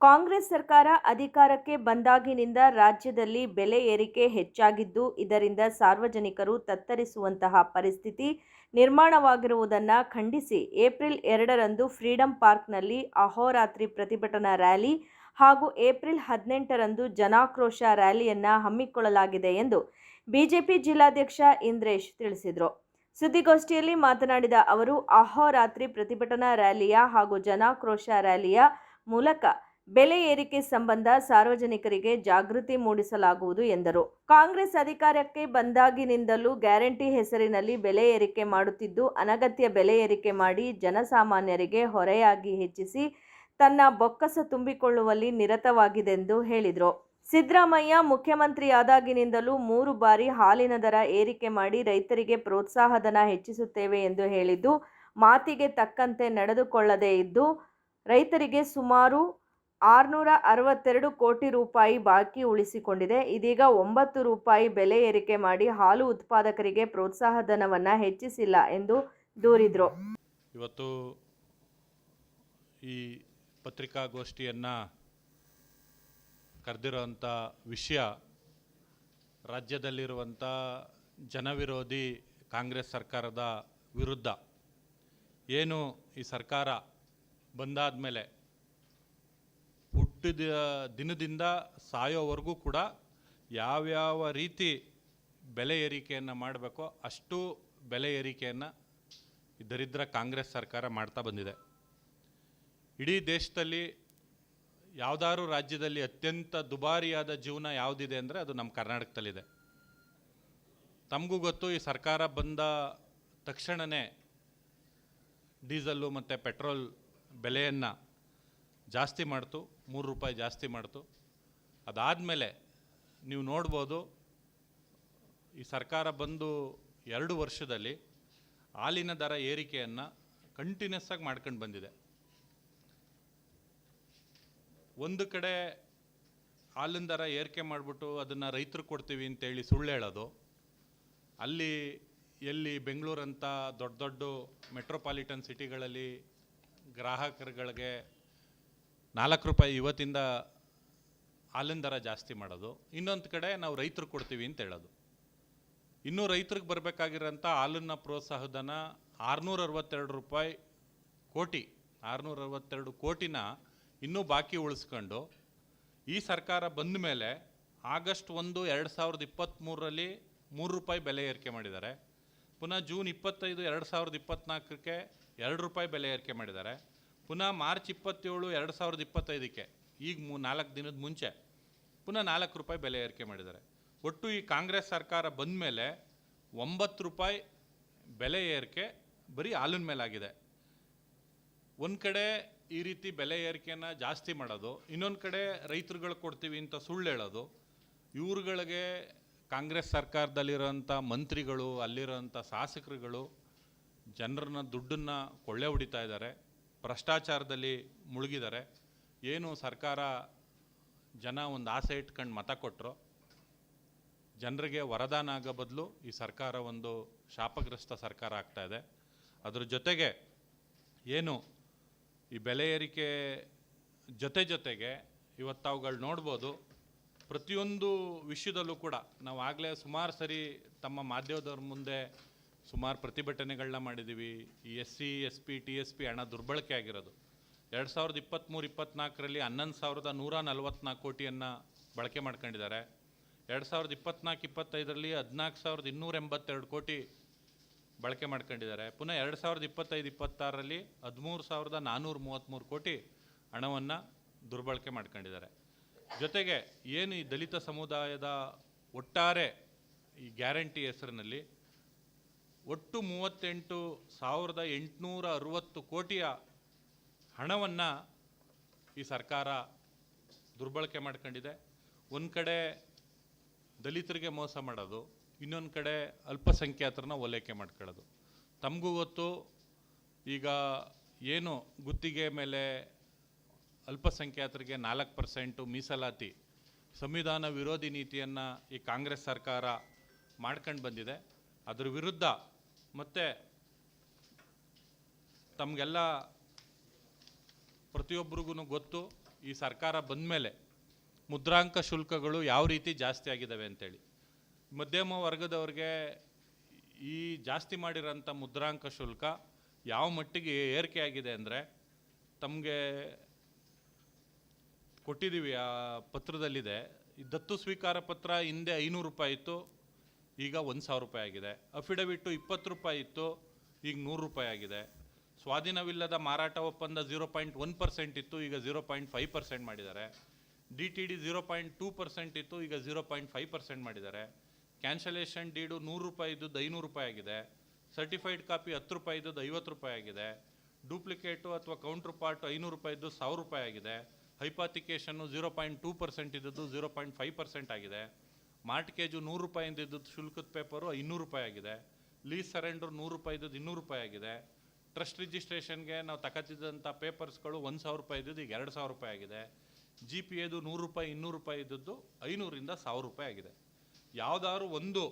ಕಾಂಗ್ರೆಸ್ ಸರ್ಕಾರ ಅಧಿಕಾರಕ್ಕೆ ಬಂದಾಗಿನಿಂದ ರಾಜ್ಯದಲ್ಲಿ ಬೆಲೆ ಏರಿಕೆ ಹೆಚ್ಚಾಗಿದ್ದು, ಇದರಿಂದ ಸಾರ್ವಜನಿಕರು ತತ್ತರಿಸುವಂತಹ ಪರಿಸ್ಥಿತಿ ನಿರ್ಮಾಣವಾಗಿರುವುದನ್ನು ಖಂಡಿಸಿ ಏಪ್ರಿಲ್ ಎರಡರಂದು ಫ್ರೀಡಂ ಪಾರ್ಕ್ನಲ್ಲಿ ಅಹೋರಾತ್ರಿ ಪ್ರತಿಭಟನಾ ರ್ಯಾಲಿ ಹಾಗೂ ಏಪ್ರಿಲ್ ಹದಿನೆಂಟರಂದು ಜನಾಕ್ರೋಶ ರ್ಯಾಲಿಯನ್ನು ಹಮ್ಮಿಕೊಳ್ಳಲಾಗಿದೆ ಎಂದು ಬಿಜೆಪಿ ಜಿಲ್ಲಾಧ್ಯಕ್ಷ ಇಂದ್ರೇಶ್ ತಿಳಿಸಿದರು. ಸುದ್ದಿಗೋಷ್ಠಿಯಲ್ಲಿ ಮಾತನಾಡಿದ ಅವರು, ಅಹೋರಾತ್ರಿ ಪ್ರತಿಭಟನಾ ರ್ಯಾಲಿಯ ಹಾಗೂ ಜನಾಕ್ರೋಶ ರ್ಯಾಲಿಯ ಮೂಲಕ ಬೆಲೆ ಏರಿಕೆ ಸಂಬಂಧ ಸಾರ್ವಜನಿಕರಿಗೆ ಜಾಗೃತಿ ಮೂಡಿಸಲಾಗುವುದು ಎಂದರು. ಕಾಂಗ್ರೆಸ್ ಅಧಿಕಾರಕ್ಕೆ ಬಂದಾಗಿನಿಂದಲೂ ಗ್ಯಾರಂಟಿ ಹೆಸರಿನಲ್ಲಿ ಬೆಲೆ ಏರಿಕೆ ಮಾಡುತ್ತಿದ್ದು, ಅನಗತ್ಯ ಬೆಲೆ ಏರಿಕೆ ಮಾಡಿ ಜನಸಾಮಾನ್ಯರಿಗೆ ಹೊರೆಯಾಗಿ ಹೆಚ್ಚಿಸಿ ತನ್ನ ಬೊಕ್ಕಸ ತುಂಬಿಕೊಳ್ಳುವಲ್ಲಿ ನಿರತವಾಗಿದೆಂದು ಹೇಳಿದರು. ಸಿದ್ದರಾಮಯ್ಯ ಮುಖ್ಯಮಂತ್ರಿಯಾದಾಗಿನಿಂದಲೂ ಮೂರು ಬಾರಿ ಹಾಲಿನ ದರ ಏರಿಕೆ ಮಾಡಿ ರೈತರಿಗೆ ಪ್ರೋತ್ಸಾಹಧನ ಹೆಚ್ಚಿಸುತ್ತೇವೆ ಎಂದು ಹೇಳಿದ್ದು, ಮಾತಿಗೆ ತಕ್ಕಂತೆ ನಡೆದುಕೊಳ್ಳದೇ ಇದ್ದು, ರೈತರಿಗೆ ಸುಮಾರು ಆರುನೂರ ಅರವತ್ತೆರಡು ಕೋಟಿ ರೂಪಾಯಿ ಬಾಕಿ ಉಳಿಸಿಕೊಂಡಿದೆ. ಇದೀಗ ಒಂಬತ್ತು ರೂಪಾಯಿ ಬೆಲೆ ಏರಿಕೆ ಮಾಡಿ ಹಾಲು ಉತ್ಪಾದಕರಿಗೆ ಪ್ರೋತ್ಸಾಹ ಧನವನ್ನು ಹೆಚ್ಚಿಸಿಲ್ಲ ಎಂದು ದೂರಿದರು. ಇವತ್ತು ಈ ಪತ್ರಿಕಾಗೋಷ್ಠಿಯನ್ನು ಕರೆದಿರೋಂಥ ವಿಷಯ ರಾಜ್ಯದಲ್ಲಿರುವಂಥ ಜನವಿರೋಧಿ ಕಾಂಗ್ರೆಸ್ ಸರ್ಕಾರದ ವಿರುದ್ಧ. ಏನು ಈ ಸರ್ಕಾರ ಬಂದಾದ ಮೇಲೆ ಹುಟ್ಟಿದ ದಿನದಿಂದ ಸಾಯೋವರೆಗೂ ಕೂಡ ಯಾವ್ಯಾವ ರೀತಿ ಬೆಲೆ ಏರಿಕೆಯನ್ನು ಮಾಡಬೇಕೋ ಅಷ್ಟು ಬೆಲೆ ಏರಿಕೆಯನ್ನು ದರಿದ್ರ ಕಾಂಗ್ರೆಸ್ ಸರ್ಕಾರ ಮಾಡ್ತಾ ಬಂದಿದೆ. ಇಡೀ ದೇಶದಲ್ಲಿ ಯಾವುದಾದ್ರು ರಾಜ್ಯದಲ್ಲಿ ಅತ್ಯಂತ ದುಬಾರಿಯಾದ ಜೀವನ ಯಾವುದಿದೆ ಅಂದರೆ ಅದು ನಮ್ಮ ಕರ್ನಾಟಕದಲ್ಲಿದೆ. ತಮಗೂ ಗೊತ್ತು ಈ ಸರ್ಕಾರ ಬಂದ ತಕ್ಷಣವೇ ಡೀಸಲ್ಲು ಮತ್ತು ಪೆಟ್ರೋಲ್ ಬೆಲೆಯನ್ನು ಜಾಸ್ತಿ ಮಾಡ್ತು, ಮೂರು ರೂಪಾಯಿ ಜಾಸ್ತಿ ಮಾಡ್ತು. ಅದಾದಮೇಲೆ ನೀವು ನೋಡ್ಬೋದು, ಈ ಸರ್ಕಾರ ಬಂದು ಎರಡು ವರ್ಷದಲ್ಲಿ ಹಾಲಿನ ದರ ಏರಿಕೆಯನ್ನು ಕಂಟಿನ್ಯೂಸ್ ಆಗಿ ಮಾಡ್ಕೊಂಡು ಬಂದಿದೆ. ಒಂದು ಕಡೆ ಹಾಲಿನ ದರ ಏರಿಕೆ ಮಾಡಿಬಿಟ್ಟು ಅದನ್ನು ರೈತರು ಕೊಡ್ತೀವಿ ಅಂತೇಳಿ ಸುಳ್ಳು ಹೇಳೋದು. ಅಲ್ಲಿ ಎಲ್ಲಿ ಬೆಂಗಳೂರಂಥ ದೊಡ್ಡ ದೊಡ್ಡ ಮೆಟ್ರೋಪಾಲಿಟನ್ ಸಿಟಿಗಳಲ್ಲಿ ಗ್ರಾಹಕರುಗಳಿಗೆ ನಾಲ್ಕು ರೂಪಾಯಿ ಇವತ್ತಿಂದ ಹಾಲಿನ ದರ ಜಾಸ್ತಿ ಮಾಡೋದು. ಇನ್ನೊಂದು ಕಡೆ ನಾವು ರೈತರು ಕೊಡ್ತೀವಿ ಅಂತ ಹೇಳೋದು. ಇನ್ನೂ ರೈತರಿಗೆ ಬರಬೇಕಾಗಿರೋಂಥ ಹಾಲನ್ನ ಪ್ರೋತ್ಸಾಹಧನ ಆರುನೂರ ಅರವತ್ತೆರಡು ರೂಪಾಯಿ ಕೋಟಿ ಆರುನೂರ ಅರವತ್ತೆರಡು ಕೋಟಿನ ಇನ್ನೂ ಬಾಕಿ ಉಳಿಸ್ಕೊಂಡು ಈ ಸರ್ಕಾರ ಬಂದ ಮೇಲೆ ಆಗಸ್ಟ್ ಒಂದು, ಎರಡು ಸಾವಿರದ ಇಪ್ಪತ್ತ್ಮೂರರಲ್ಲಿ ಮೂರು ರೂಪಾಯಿ ಬೆಲೆ ಏರಿಕೆ ಮಾಡಿದ್ದಾರೆ. ಪುನಃ ಜೂನ್ ಇಪ್ಪತ್ತೈದು, ಎರಡು ಸಾವಿರದ ಇಪ್ಪತ್ತ್ನಾಲ್ಕಕ್ಕೆ ಎರಡು ರೂಪಾಯಿ ಬೆಲೆ ಏರಿಕೆ ಮಾಡಿದ್ದಾರೆ. ಪುನಃ ಮಾರ್ಚ್ ಇಪ್ಪತ್ತೇಳು ಎರಡು ಸಾವಿರದ ಇಪ್ಪತ್ತೈದಕ್ಕೆ, ಈಗ ಮೂ, ನಾಲ್ಕು ದಿನದ ಮುಂಚೆ, ಪುನಃ ನಾಲ್ಕು ರೂಪಾಯಿ ಬೆಲೆ ಏರಿಕೆ ಮಾಡಿದ್ದಾರೆ. ಒಟ್ಟು ಈ ಕಾಂಗ್ರೆಸ್ ಸರ್ಕಾರ ಬಂದ ಮೇಲೆ ಒಂಬತ್ತು ರೂಪಾಯಿ ಬೆಲೆ ಏರಿಕೆ ಬರೀ ಹಾಲಿನ ಮೇಲಾಗಿದೆ. ಒಂದು ಕಡೆ ಈ ರೀತಿ ಬೆಲೆ ಏರಿಕೆಯನ್ನು ಜಾಸ್ತಿ ಮಾಡೋದು, ಇನ್ನೊಂದು ಕಡೆ ರೈತರುಗಳು ಕೊಡ್ತೀವಿ ಅಂತ ಸುಳ್ಳು ಹೇಳೋದು, ಇವ್ರುಗಳಿಗೆ ಕಾಂಗ್ರೆಸ್ ಸರ್ಕಾರದಲ್ಲಿರೋಂಥ ಮಂತ್ರಿಗಳು, ಅಲ್ಲಿರೋಂಥ ಶಾಸಕರುಗಳು ಜನರನ್ನ ದುಡ್ಡನ್ನು ಕೊಳ್ಳೆ ಹೊಡಿತಾ ಇದ್ದಾರೆ. ಭ್ರಷ್ಟಾಚಾರದಲ್ಲಿ ಮುಳುಗಿದ್ದಾರೆ. ಏನು ಸರ್ಕಾರ ಜನ ಒಂದು ಆಸೆ ಇಟ್ಕೊಂಡು ಮತ ಕೊಟ್ಟರು ಜನರಿಗೆ ವರದಾನ ಆಗೋ ಬದಲು ಈ ಸರ್ಕಾರ ಒಂದು ಶಾಪಗ್ರಸ್ತ ಸರ್ಕಾರ ಆಗ್ತಾ ಇದೆ. ಅದ್ರ ಜೊತೆಗೆ ಏನು ಈ ಬೆಲೆ ಏರಿಕೆ ಜೊತೆ ಜೊತೆಗೆ ಇವತ್ತು ಅವುಗಳು ನೋಡ್ಬೋದು. ಪ್ರತಿಯೊಂದು ವಿಷಯದಲ್ಲೂ ಕೂಡ ನಾವು ಆಗಲೇ ಸುಮಾರು ಸರಿ ತಮ್ಮ ಮಾಧ್ಯಮದವ್ರ ಮುಂದೆ ಸುಮಾರು ಪ್ರತಿಭಟನೆಗಳನ್ನ ಮಾಡಿದ್ದೀವಿ ಈ S C, S P, T S P ಹಣ ದುರ್ಬಳಕೆ ಆಗಿರೋದು. ಎರಡು ಸಾವಿರದ ಇಪ್ಪತ್ತ್ಮೂರು ಇಪ್ಪತ್ತ್ನಾಲ್ಕರಲ್ಲಿ ಹನ್ನೊಂದು ಸಾವಿರದ ನೂರ ನಲ್ವತ್ನಾಲ್ಕು ಕೋಟಿಯನ್ನು ಬಳಕೆ ಮಾಡ್ಕೊಂಡಿದ್ದಾರೆ. ಎರಡು ಸಾವಿರದ ಇಪ್ಪತ್ನಾಲ್ಕು, ಇಪ್ಪತ್ತೈದರಲ್ಲಿ ಹದಿನಾಲ್ಕು ಸಾವಿರದ ಇನ್ನೂರ ಎಂಬತ್ತೆರಡು ಕೋಟಿ ಬಳಕೆ ಮಾಡ್ಕೊಂಡಿದ್ದಾರೆ. ಪುನಃ ಎರಡು ಸಾವಿರದ ಇಪ್ಪತ್ತೈದು, ಇಪ್ಪತ್ತಾರರಲ್ಲಿ ಹದಿಮೂರು ಸಾವಿರದ ನಾನ್ನೂರ ಮೂವತ್ತ್ಮೂರು ಕೋಟಿ ಹಣವನ್ನು ದುರ್ಬಳಕೆ ಮಾಡ್ಕೊಂಡಿದ್ದಾರೆ. ಜೊತೆಗೆ ಏನು ಈ ದಲಿತ ಸಮುದಾಯದ ಒಟ್ಟಾರೆ ಈ ಗ್ಯಾರಂಟಿ ಹೆಸರಿನಲ್ಲಿ ಒಟ್ಟು ಮೂವತ್ತೆಂಟು ಸಾವಿರದ ಎಂಟುನೂರ ಅರುವತ್ತು ಕೋಟಿಯ ಹಣವನ್ನು ಈ ಸರ್ಕಾರ ದುರ್ಬಳಕೆ ಮಾಡ್ಕೊಂಡಿದೆ. ಒಂದು ಕಡೆ ದಲಿತರಿಗೆ ಮೋಸ ಮಾಡೋದು, ಇನ್ನೊಂದು ಕಡೆ ಅಲ್ಪಸಂಖ್ಯಾತರನ್ನ ಓಲೈಕೆ ಮಾಡ್ಕೊಳ್ಳೋದು. ತಮಗೂ ಗೊತ್ತು, ಈಗ ಏನು ಗುತ್ತಿಗೆ ಮೇಲೆ ಅಲ್ಪಸಂಖ್ಯಾತರಿಗೆ ನಾಲ್ಕು ಪರ್ಸೆಂಟು ಮೀಸಲಾತಿ, ಸಂವಿಧಾನ ವಿರೋಧಿ ನೀತಿಯನ್ನು ಈ ಕಾಂಗ್ರೆಸ್ ಸರ್ಕಾರ ಮಾಡ್ಕೊಂಡು ಬಂದಿದೆ. ಅದ್ರ ವಿರುದ್ಧ ಮತ್ತು ತಮಗೆಲ್ಲ ಪ್ರತಿಯೊಬ್ಬರಿಗೂ ಗೊತ್ತು, ಈ ಸರ್ಕಾರ ಬಂದ ಮೇಲೆ ಮುದ್ರಾಂಕ ಶುಲ್ಕಗಳು ಯಾವ ರೀತಿ ಜಾಸ್ತಿ ಆಗಿದ್ದಾವೆ ಅಂತೇಳಿ. ಮಧ್ಯಮ ವರ್ಗದವ್ರಿಗೆ ಈ ಜಾಸ್ತಿ ಮಾಡಿರೋಂಥ ಮುದ್ರಾಂಕ ಶುಲ್ಕ ಯಾವ ಮಟ್ಟಿಗೆ ಏರಿಕೆ ಆಗಿದೆ ಅಂದರೆ ತಮಗೆ ಕೊಟ್ಟಿದ್ದೀವಿ ಆ ಪತ್ರದಲ್ಲಿದೆ. ಈ ದತ್ತು ಸ್ವೀಕಾರ ಪತ್ರ ಹಿಂದೆ ಐನೂರು ರೂಪಾಯಿ ಇತ್ತು ಈಗ ಒಂದು ಸಾವಿರ ರೂಪಾಯಿ ಆಗಿದೆ. ಅಫಿಡವಿಟ್ಟು ಇಪ್ಪತ್ತು ರೂಪಾಯಿ ಇತ್ತು, ಈಗ ನೂರು ರೂಪಾಯಿ ಆಗಿದೆ. ಸ್ವಾಧೀನವಿಲ್ಲದ ಮಾರಾಟ ಒಪ್ಪಂದ ಝೀರೋ ಪಾಯಿಂಟ್ ಒನ್ ಪರ್ಸೆಂಟ್ ಇತ್ತು, ಈಗ ಝೀರೋ ಪಾಯಿಂಟ್ ಫೈವ್ ಪರ್ಸೆಂಟ್ ಮಾಡಿದ್ದಾರೆ. D T D zero point two percent ಇತ್ತು, ಈಗ ಝೀರೋ ಪಾಯಿಂಟ್ ಫೈವ್ ಪರ್ಸೆಂಟ್ ಮಾಡಿದ್ದಾರೆ. ಕ್ಯಾನ್ಸಲೇಷನ್ ಡೀಡು ನೂರು ರೂಪಾಯಿ ಇದ್ದದ್ದು ಐನೂರು ರೂಪಾಯಿ ಆಗಿದೆ. ಸರ್ಟಿಫೈಡ್ ಕಾಪಿ ಹತ್ತು ರೂಪಾಯಿ ಇದ್ದದ್ದು ಐವತ್ತು ರೂಪಾಯಿ ಆಗಿದೆ. ಡೂಪ್ಲಿಕೇಟು ಅಥವಾ ಕೌಂಟ್ರ್ ಪಾರ್ಟ್ ಐನೂರು ರೂಪಾಯಿ ಇದ್ದು, ಸಾವಿರ ರೂಪಾಯಿ ಆಗಿದೆ. ಹೈಪಾತಿಕೇಷನ್ನು ಝೀರೋ ಪಾಯಿಂಟ್ ಟೂ ಪರ್ಸೆಂಟ್ ಇದ್ದದ್ದು ಝೀರೋ ಪಾಯಿಂಟ್ ಫೈವ್ ಪರ್ಸೆಂಟ್ ಆಗಿದೆ. ಮಾರ್ಟ್ಕೇಜು ನೂರು ರೂಪಾಯಿಂದ ಇದ್ದದ್ದು ಶುಲ್ಕದ ಪೇಪರು ಇನ್ನೂರು ರೂಪಾಯಿ ಆಗಿದೆ. ಲೀಸ್ ಸರೆಂಡರ್ ನೂರು ರೂಪಾಯಿ ಇದ್ದದ್ದು ಇನ್ನೂರು ರೂಪಾಯಿ ಆಗಿದೆ. ಟ್ರಸ್ಟ್ ರಿಜಿಸ್ಟ್ರೇಷನ್ಗೆ ನಾವು ತಗೋತಿದ್ದಂಥ ಪೇಪರ್ಸ್ಗಳು ಒಂದು ಸಾವಿರ ರೂಪಾಯಿ ಇದ್ದದ್ದು ಈಗ ಎರಡು ಸಾವಿರ ರೂಪಾಯಿ ಆಗಿದೆ. ಜಿ ಪಿ ಎದು ನೂರು ರೂಪಾಯಿ, ಇನ್ನೂರು ರೂಪಾಯಿ ಇದ್ದದ್ದು ಐನೂರಿಂದ ಸಾವಿರ ರೂಪಾಯಿ ಆಗಿದೆ. ಯಾವುದಾದ್ರು ಒಂದು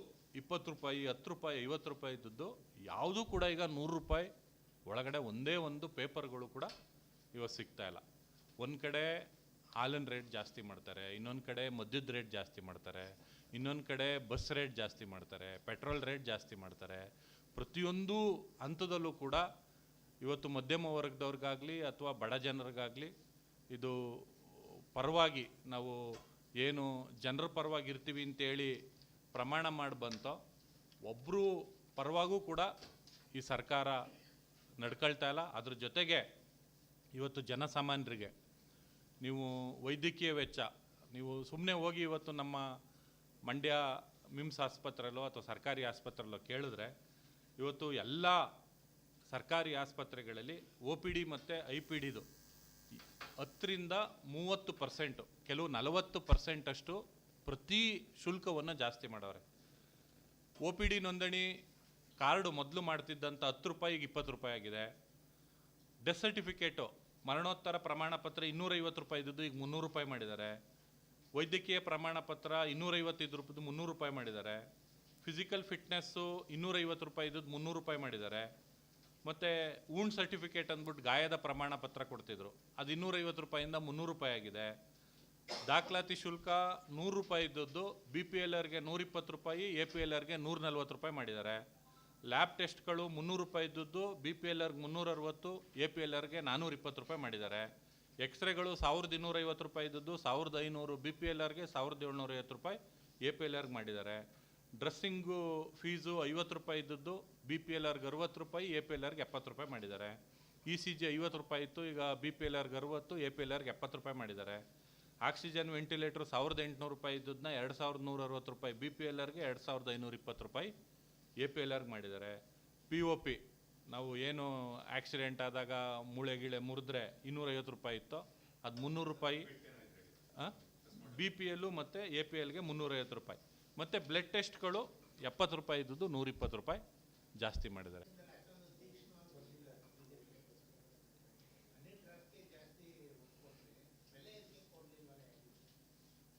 ಇಪ್ಪತ್ತು ರೂಪಾಯಿ, ಹತ್ತು ರೂಪಾಯಿ, ಐವತ್ತು ರೂಪಾಯಿ ಇದ್ದದ್ದು ಯಾವುದೂ ಕೂಡ ಈಗ ನೂರು ರೂಪಾಯಿ ಒಳಗಡೆ ಒಂದೇ ಒಂದು ಪೇಪರ್ಗಳು ಕೂಡ ಇವತ್ತು ಸಿಗ್ತಾ ಇಲ್ಲ. ಒಂದು ಕಡೆ ಹಾಲಿನ ರೇಟ್ ಜಾಸ್ತಿ ಮಾಡ್ತಾರೆ, ಇನ್ನೊಂದು ಕಡೆ ಮದ್ಯದ ರೇಟ್ ಜಾಸ್ತಿ ಮಾಡ್ತಾರೆ. ಇನ್ನೊಂದು ಕಡೆ ಬಸ್ ರೇಟ್ ಜಾಸ್ತಿ ಮಾಡ್ತಾರೆ ಪೆಟ್ರೋಲ್ ರೇಟ್ ಜಾಸ್ತಿ ಮಾಡ್ತಾರೆ. ಪ್ರತಿಯೊಂದು ಹಂತದಲ್ಲೂ ಕೂಡ ಇವತ್ತು ಮಧ್ಯಮ ವರ್ಗದವ್ರಿಗಾಗಲಿ ಅಥವಾ ಬಡ ಜನರಿಗಾಗಲಿ ಇದು ಪರವಾಗಿ ನಾವು ಏನು ಜನರ ಪರವಾಗಿ ಇರ್ತೀವಿ ಅಂತೇಳಿ ಪ್ರಮಾಣ ಮಾಡಿ ಬಂತೋ ಒಬ್ಬರು ಪರವಾಗೂ ಕೂಡ ಈ ಸರ್ಕಾರ ನಡ್ಕೊಳ್ತಾ ಇಲ್ಲ. ಅದ್ರ ಜೊತೆಗೆ ಇವತ್ತು ಜನಸಾಮಾನ್ಯರಿಗೆ ನೀವು ವೈದ್ಯಕೀಯ ವೆಚ್ಚ, ನೀವು ಸುಮ್ಮನೆ ಹೋಗಿ ಇವತ್ತು ನಮ್ಮ ಮಂಡ್ಯ ಮಿಮ್ಸ್ ಆಸ್ಪತ್ರೆಯಲ್ಲೋ ಅಥವಾ ಸರ್ಕಾರಿ ಆಸ್ಪತ್ರೆಯಲ್ಲೋ ಕೇಳಿದ್ರೆ ಇವತ್ತು ಎಲ್ಲ ಸರ್ಕಾರಿ ಆಸ್ಪತ್ರೆಗಳಲ್ಲಿ ಒ ಪಿ ಡಿ ಮತ್ತು ಐ ಪಿ ಡಿದು ಹತ್ತರಿಂದ ಮೂವತ್ತು ಪರ್ಸೆಂಟು, ಕೆಲವು ನಲವತ್ತು ಪರ್ಸೆಂಟಷ್ಟು ಪ್ರತಿ ಶುಲ್ಕವನ್ನು ಜಾಸ್ತಿ ಮಾಡವ್ರೆ ಒ ಪಿ ಡಿ ನೋಂದಣಿ ಕಾರ್ಡು ಮೊದಲು ಮಾಡ್ತಿದ್ದಂಥ ಹತ್ತು ರೂಪಾಯಿಗೆ ಇಪ್ಪತ್ತು ರೂಪಾಯಿ ಆಗಿದೆ. ಡೆತ್ ಸರ್ಟಿಫಿಕೇಟು, ಮರಣೋತ್ತರ ಪ್ರಮಾಣ ಪತ್ರ ಇನ್ನೂರೈವತ್ತು ರೂಪಾಯಿ ಇದ್ದದ್ದು, ಈಗ ಮುನ್ನೂರು ರೂಪಾಯಿ ಮಾಡಿದ್ದಾರೆ. ವೈದ್ಯಕೀಯ ಪ್ರಮಾಣ ಪತ್ರ ಇನ್ನೂರೈವತ್ತೈದು ರೂಪಾಯಿದು ಮುನ್ನೂರು ರೂಪಾಯಿ ಮಾಡಿದ್ದಾರೆ. ಫಿಸಿಕಲ್ ಫಿಟ್ನೆಸ್ಸು ಇನ್ನೂರೈವತ್ತು ರೂಪಾಯಿ ಇದ್ದದ್ದು ಮುನ್ನೂರು ರೂಪಾಯಿ ಮಾಡಿದ್ದಾರೆ. ಮತ್ತು ಊಂಡ್ ಸರ್ಟಿಫಿಕೇಟ್ ಅಂದ್ಬಿಟ್ಟು ಗಾಯದ ಪ್ರಮಾಣ ಪತ್ರ ಕೊಡ್ತಿದ್ರು. ಅದು ಇನ್ನೂರೈವತ್ತು ರೂಪಾಯಿಂದ ಮುನ್ನೂರು ರೂಪಾಯಿ ಆಗಿದೆ. ದಾಖಲಾತಿ ಶುಲ್ಕ ನೂರು ರೂಪಾಯಿ ಇದ್ದದ್ದು ಬಿ ಪಿ ಎಲ್ ಆರ್ಗೆ ನೂರಿಪ್ಪತ್ತು ರೂಪಾಯಿ ಎ ಪಿ ಎಲ್ ಆರ್ಗೆ ನೂರ ನಲ್ವತ್ತು ರೂಪಾಯಿ ಮಾಡಿದ್ದಾರೆ. ಲ್ಯಾಬ್ ಟೆಸ್ಟ್ಗಳು ಮುನ್ನೂರು ರೂಪಾಯಿ ಇದ್ದದ್ದು ಬಿ ಪಿ ಎಲ್ ಆರ್ಗೆ ಮುನ್ನೂರ ಅರವತ್ತು ಎ ಪಿ ಎಲ್ ಆರ್ಗೆ ನಾನ್ನೂರ ಇಪ್ಪತ್ತು ರೂಪಾಯಿ ಮಾಡಿದ್ದಾರೆ. ಎಕ್ಸ್ರೇಗಳು ಸಾವಿರದ ಇನ್ನೂರೈವತ್ತು ರೂಪಾಯಿ ಇದ್ದದ್ದು, ಸಾವಿರದ ಐನೂರು ಬಿ ಪಿ ಎಲ್ ಆರ್ಗೆ ಸಾವಿರದ ಏಳ್ನೂರ ಐವತ್ತು ರೂಪಾಯಿ ಎ ಪಿ ಎಲ್ ಆರ್ಗೆ ಮಾಡಿದ್ದಾರೆ. ಡ್ರೆಸ್ಸಿಂಗು ಫೀಸು ಐವತ್ತು ರೂಪಾಯಿ ಇದ್ದದ್ದು ಬಿ ಪಿ ಎಲ್ ಆರ್ಗೆ ಅರವತ್ತು ರೂಪಾಯಿ ಎ ಪಿ ಎಲ್ ಆರ್ಗೆ ಎಪ್ಪತ್ತು ರೂಪಾಯಿ ಮಾಡಿದ್ದಾರೆ. ಇ ಸಿ ಜಿ ಐವತ್ತು ರೂಪಾಯಿ ಇತ್ತು, ಈಗ ಬಿ ಪಿ ಎಲ್ ಆರ್ಗೆ ಅರವತ್ತು ಎ ಪಿ ಎಲ್ ಆರ್ಗೆ ಎಪ್ಪತ್ತು ರೂಪಾಯಿ ಮಾಡಿದ್ದಾರೆ. ಆಕ್ಸಿಜನ್ ವೆಂಟಿಲೇಟ್ರ್ ಸಾವಿರದ ಎಂಟುನೂರು ರೂಪಾಯಿ ಇದ್ದದನ್ನ ಎರಡು ಸಾವಿರದ ನೂರ ಅರವತ್ತು ರೂಪಾಯಿ ಬಿ ಪಿ ಎಲ್ ಆರ್ಗೆ ಎರಡು ಸಾವಿರದ ಐನೂರ ಇಪ್ಪತ್ತು ರೂಪಾಯಿ ಎ ಪಿ ಎಲ್ ಆರ್ಗೆ ಮಾಡಿದ್ದಾರೆ. ಪಿ ಒ ಪಿ ನಾವು ಏನು ಆಕ್ಸಿಡೆಂಟ್ ಆದಾಗ ಮೂಳೆ ಗಿಳೆ ಮುರಿದ್ರೆ ಇನ್ನೂರೈವತ್ತು ರೂಪಾಯಿ ಇತ್ತು. ಅದು ಮುನ್ನೂರು ರೂಪಾಯಿ ಬಿ ಪಿ ಎಲ್ಲು ಮತ್ತು ಎ ಪಿ ಎಲ್ಗೆ ಮುನ್ನೂರೈವತ್ತು ರೂಪಾಯಿ. ಮತ್ತು ಬ್ಲಡ್ ಟೆಸ್ಟ್ಗಳು ಎಪ್ಪತ್ತು ರೂಪಾಯಿ ಇದ್ದದ್ದು ನೂರಿಪ್ಪತ್ತು ರೂಪಾಯಿ ಜಾಸ್ತಿ ಮಾಡಿದ್ದಾರೆ.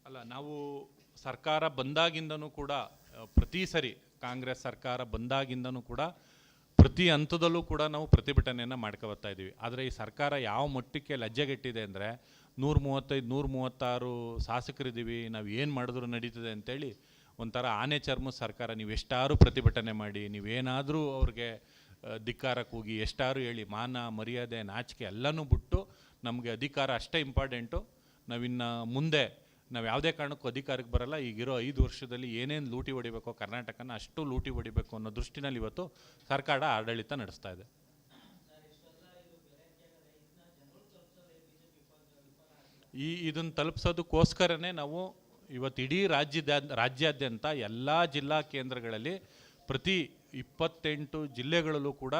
ಅಲ್ಲ, ನಾವು ಸರ್ಕಾರ ಬಂದಾಗಿಂದನೂ ಕೂಡ, ಪ್ರತಿ ಸರಿ ಕಾಂಗ್ರೆಸ್ ಸರ್ಕಾರ ಬಂದಾಗಿಂದನೂ ಕೂಡ ಪ್ರತಿ ಹಂತದಲ್ಲೂ ಕೂಡ ನಾವು ಪ್ರತಿಭಟನೆಯನ್ನು ಮಾಡ್ಕೊ ಬರ್ತಾ ಇದ್ದೀವಿ ಆದರೆ ಈ ಸರ್ಕಾರ ಯಾವ ಮಟ್ಟಕ್ಕೆ ಲಜ್ಜೆಗೆಟ್ಟಿದೆ ಅಂದರೆ ನೂರ ಮೂವತ್ತೈದು, ನೂರ ಮೂವತ್ತಾರು ಶಾಸಕರಿದ್ದೀವಿ, ನಾವು ಏನು ಮಾಡಿದ್ರು ನಡೀತದೆ ಅಂತೇಳಿ ಒಂಥರ ಆನೆ ಚರ್ಮ ಸರ್ಕಾರ, ನೀವು ಎಷ್ಟಾರು ಪ್ರತಿಭಟನೆ ಮಾಡಿ ನೀವೇನಾದರೂ ಅವ್ರಿಗೆ ಧಿಕ್ಕಾರ ಕೂಗಿ, ಎಷ್ಟಾರು ಹೇಳಿ ಮಾನ, ಮರ್ಯಾದೆ, ನಾಚಿಕೆ ಎಲ್ಲನೂ ಬಿಟ್ಟು ನಮಗೆ ಅಧಿಕಾರ ಅಷ್ಟೇ ಇಂಪಾರ್ಟೆಂಟು ನಾವಿನ್ನು ಮುಂದೆ ನಾವು ಯಾವುದೇ ಕಾರಣಕ್ಕೂ ಅಧಿಕಾರಕ್ಕೆ ಬರಲ್ಲ. ಈಗಿರೋ ಐದು ವರ್ಷದಲ್ಲಿ ಏನೇನು ಲೂಟಿ ಹೊಡಿಬೇಕು ಕರ್ನಾಟಕನ ಅಷ್ಟು ಲೂಟಿ ಹೊಡಿಬೇಕು ಅನ್ನೋ ದೃಷ್ಟಿನಲ್ಲಿ ಇವತ್ತು ಸರ್ಕಾರ ಆಡಳಿತ ನಡೆಸ್ತಾ ಇದೆ. ಈ ಇದನ್ನು ತಲುಪಿಸೋದಕ್ಕೋಸ್ಕರನೇ ನಾವು ಇವತ್ತು ಇಡೀ ರಾಜ್ಯದ ರಾಜ್ಯಾದ್ಯಂತ ಎಲ್ಲ ಜಿಲ್ಲಾ ಕೇಂದ್ರಗಳಲ್ಲಿ ಪ್ರತಿ ಇಪ್ಪತ್ತೆಂಟು ಜಿಲ್ಲೆಗಳಲ್ಲೂ ಕೂಡ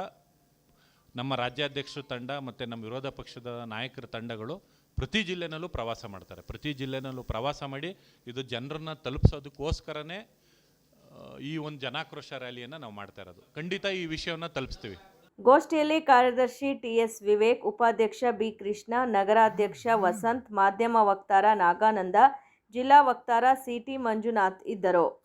ನಮ್ಮ ರಾಜ್ಯಾಧ್ಯಕ್ಷರ ತಂಡ ಮತ್ತು ನಮ್ಮ ವಿರೋಧ ಪಕ್ಷದ ನಾಯಕರ ತಂಡಗಳು ಪ್ರತಿ ಜಿಲ್ಲೆನಲ್ಲೂ ಪ್ರವಾಸ ಮಾಡ್ತಾರೆ. ಪ್ರತಿ ಜಿಲ್ಲೆನಲ್ಲೂ ಪ್ರವಾಸ ಮಾಡಿ ಇದು ಜನರನ್ನ ತಲುಪಿಸೋದಕ್ಕೋಸ್ಕರನೇ ಈ ಒಂದು ಜನಾಕ್ರೋಶ ರ್ಯಾಲಿಯನ್ನು ನಾವು ಮಾಡ್ತಾ ಇರೋದು. ಖಂಡಿತ ಈ ವಿಷಯವನ್ನು ತಲುಪಿಸ್ತೀವಿ. ಗೋಷ್ಠಿಯಲ್ಲಿ ಕಾರ್ಯದರ್ಶಿ ಟಿಎಸ್ ವಿವೇಕ್, ಉಪಾಧ್ಯಕ್ಷ ಬಿ. ಕೃಷ್ಣ, ನಗರಾಧ್ಯಕ್ಷ ವಸಂತ್, ಮಾಧ್ಯಮ ವಕ್ತಾರ ನಾಗಾನಂದ, ಜಿಲ್ಲಾ ವಕ್ತಾರ ಸಿಟಿ ಮಂಜುನಾಥ್ ಇದ್ದರು.